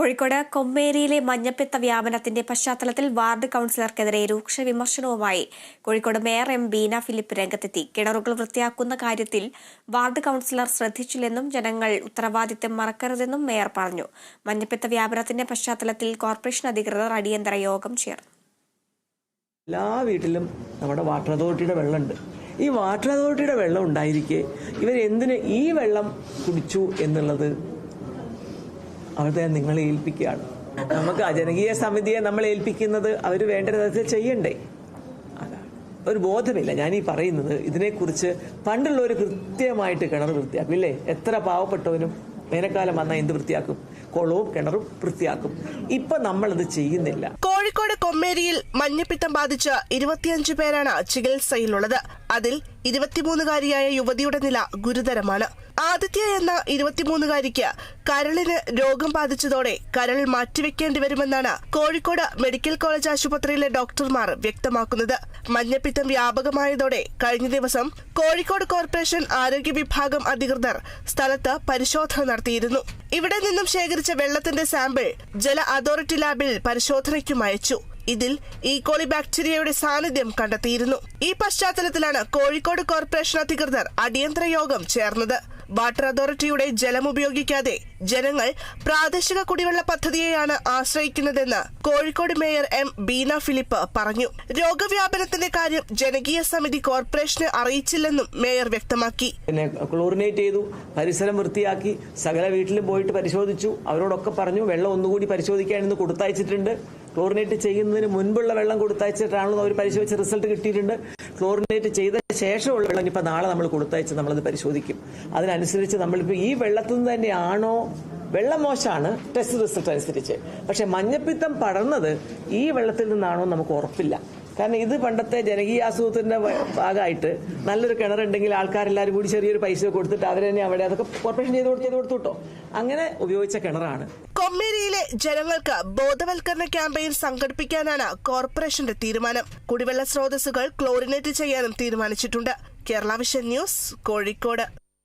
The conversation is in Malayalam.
കോഴിക്കോട് കൊമ്മേരിയിലെ മഞ്ഞപ്പിത്ത വ്യാപനത്തിന്റെ പശ്ചാത്തലത്തിൽ വാർഡ് കൌൺസിലർക്കെതിരെ രൂക്ഷ വിമർശനവുമായി കോഴിക്കോട് മേയർ എം ബീന ഫിലിപ്പ് രംഗത്തെത്തി. കിണറുകൾ വൃത്തിയാക്കുന്ന കാര്യത്തിൽ വാർഡ് കൌൺസിലർ ശ്രദ്ധിച്ചില്ലെന്നും ജനങ്ങൾ ഉത്തരവാദിത്തം മറക്കരുതെന്നും മേയർ പറഞ്ഞു. മഞ്ഞപ്പിത്ത വ്യാപനത്തിന്റെ പശ്ചാത്തലത്തിൽ കോർപ്പറേഷൻ അധികൃതർ അടിയന്തര യോഗം ചേർന്നു. എല്ലാ വീട്ടിലും നമ്മുടെ വാട്ടർ അതോറിറ്റിയുടെ വെള്ളമുണ്ട്. ഈ വാട്ടർ അതോറിറ്റിയുടെ വെള്ളം ഉണ്ടായിരിക്കെ ഇവർ എന്തിന് ഈ വെള്ളം കുടിച്ചു എന്നുള്ളത് അവരെ നിങ്ങളെ ഏൽപ്പിക്കുകയാണ്. നമുക്ക് ജനകീയ സമിതിയെ നമ്മൾ ഏൽപ്പിക്കുന്നത് അവർ വേണ്ട വിധത്തിൽ ചെയ്യണ്ടേ? ഒരു ബോധമില്ല. ഞാൻ ഈ പറയുന്നത് ഇതിനെക്കുറിച്ച് ഒരു കൃത്യമായിട്ട് കിണർ വൃത്തിയാക്കും ഇല്ലേ എത്ര പാവപ്പെട്ടവനും വേനൽക്കാലം വന്നാൽ എന്ത് വൃത്തിയാക്കും? കുളവും കിണറും വൃത്തിയാക്കും. ഇപ്പൊ നമ്മളത് ചെയ്യുന്നില്ല. കോഴിക്കോട് കൊമ്മേരിയിൽ മഞ്ഞപ്പിത്തം ബാധിച്ച ഇരുപത്തിയഞ്ച് പേരാണ് ചികിത്സയിലുള്ളത്. അതിൽ ഇരുപത്തിമൂന്നുകാരിയായ യുവതിയുടെ നില ഗുരുതരമാണ്. ആദിത്യ എന്ന ഇരുപത്തിമൂന്നുകാരിക്ക് കരളിന് രോഗം ബാധിച്ചതോടെ കരൾ മാറ്റിവെക്കേണ്ടി വരുമെന്നാണ് കോഴിക്കോട് മെഡിക്കൽ കോളേജ് ആശുപത്രിയിലെ ഡോക്ടർമാർ വ്യക്തമാക്കുന്നത്. മഞ്ഞപ്പിത്തം വ്യാപകമായതോടെ കഴിഞ്ഞ ദിവസം കോഴിക്കോട് കോർപ്പറേഷൻ ആരോഗ്യ വിഭാഗം അധികൃതർ സ്ഥലത്ത് പരിശോധന നടത്തിയിരുന്നു. ഇവിടെ നിന്നും ശേഖരിച്ച വെള്ളത്തിന്റെ സാമ്പിൾ ജല അതോറിറ്റി ലാബിൽ പരിശോധനയ്ക്കും അയച്ചു. ഇതിൽ ഈ കോളി ബാക്ടീരിയയുടെ സാന്നിധ്യം കണ്ടെത്തിയിരുന്നു. ഈ പശ്ചാത്തലത്തിലാണ് കോഴിക്കോട് കോർപ്പറേഷൻ അധികൃതർ അടിയന്തര യോഗം ചേർന്നത്. വാട്ടർ അതോറിറ്റിയുടെ ജലം ഉപയോഗിക്കാതെ ജനങ്ങൾ പ്രാദേശിക കുടിവെള്ള പദ്ധതിയെയാണ് ആശ്രയിക്കുന്നതെന്ന് കോഴിക്കോട് മേയർ എം ബീന ഫിലിപ്പ് പറഞ്ഞു. രോഗവ്യാപനത്തിന്റെ കാര്യം ജനകീയ സമിതി കോർപ്പറേഷനെ അറിയിച്ചില്ലെന്നും മേയർ വ്യക്തമാക്കി. പിന്നെ ക്ലോറിനേറ്റ് ചെയ്തു പരിസരം വൃത്തിയാക്കി സകല വീട്ടിലും പോയിട്ട് പരിശോധിച്ചു. അവരോടൊക്കെ പറഞ്ഞു വെള്ളം ഒന്നുകൂടി പരിശോധിക്കാൻ ഇന്ന് കൊടുത്തയച്ചിട്ടുണ്ട്. ക്ലോറിനേറ്റ് ചെയ്യുന്നതിന് മുൻപുള്ള വെള്ളം കൊടുത്തയച്ചിട്ടാണല്ലോ അവർ പരിശോധിച്ച റിസൾട്ട് കിട്ടിയിട്ടുണ്ട്. ക്ലോറിനേറ്റ് ചെയ്ത ശേഷമുള്ള വെള്ളം ഇപ്പം നാളെ നമ്മൾ കൊടുത്തയച്ച് നമ്മളത് പരിശോധിക്കും. അതിനനുസരിച്ച് നമ്മളിപ്പോൾ ഈ വെള്ളത്തിൽ നിന്ന് തന്നെയാണോ? വെള്ളം മോശമാണ് ടെസ്റ്റ് റിസൾട്ട് അനുസരിച്ച്. പക്ഷെ മഞ്ഞപ്പിത്തം പടർന്നത് ഈ വെള്ളത്തിൽ നിന്നാണോ നമുക്ക് ഉറപ്പില്ല. കാരണം ഇത് പണ്ടത്തെ ജനകീയ ആസൂത്രത്തിന്റെ വ- ഭാഗമായിട്ട് നല്ലൊരു കിണറുണ്ടെങ്കിൽ ആൾക്കാരെല്ലാവരും കൂടി ചെറിയൊരു പൈസ കൊടുത്തിട്ട് അവർ തന്നെ അവിടെ അതൊക്കെ കോർപ്പറേഷൻ ചെയ്ത് കൊടുത്ത് ചെയ്ത് അങ്ങനെ ഉപയോഗിച്ച കിണറാണ്. കൊമ്മേരിയിലെ ജനങ്ങൾക്ക് ബോധവൽക്കരണ ക്യാമ്പയിൻ സംഘടിപ്പിക്കാനാണ് കോർപ്പറേഷന്റെ തീരുമാനം. കുടിവെള്ള സ്രോതസ്സുകൾ ക്ലോറിനേറ്റ് ചെയ്യാനും തീരുമാനിച്ചിട്ടുണ്ട്. Kerala vision news Kozhikode.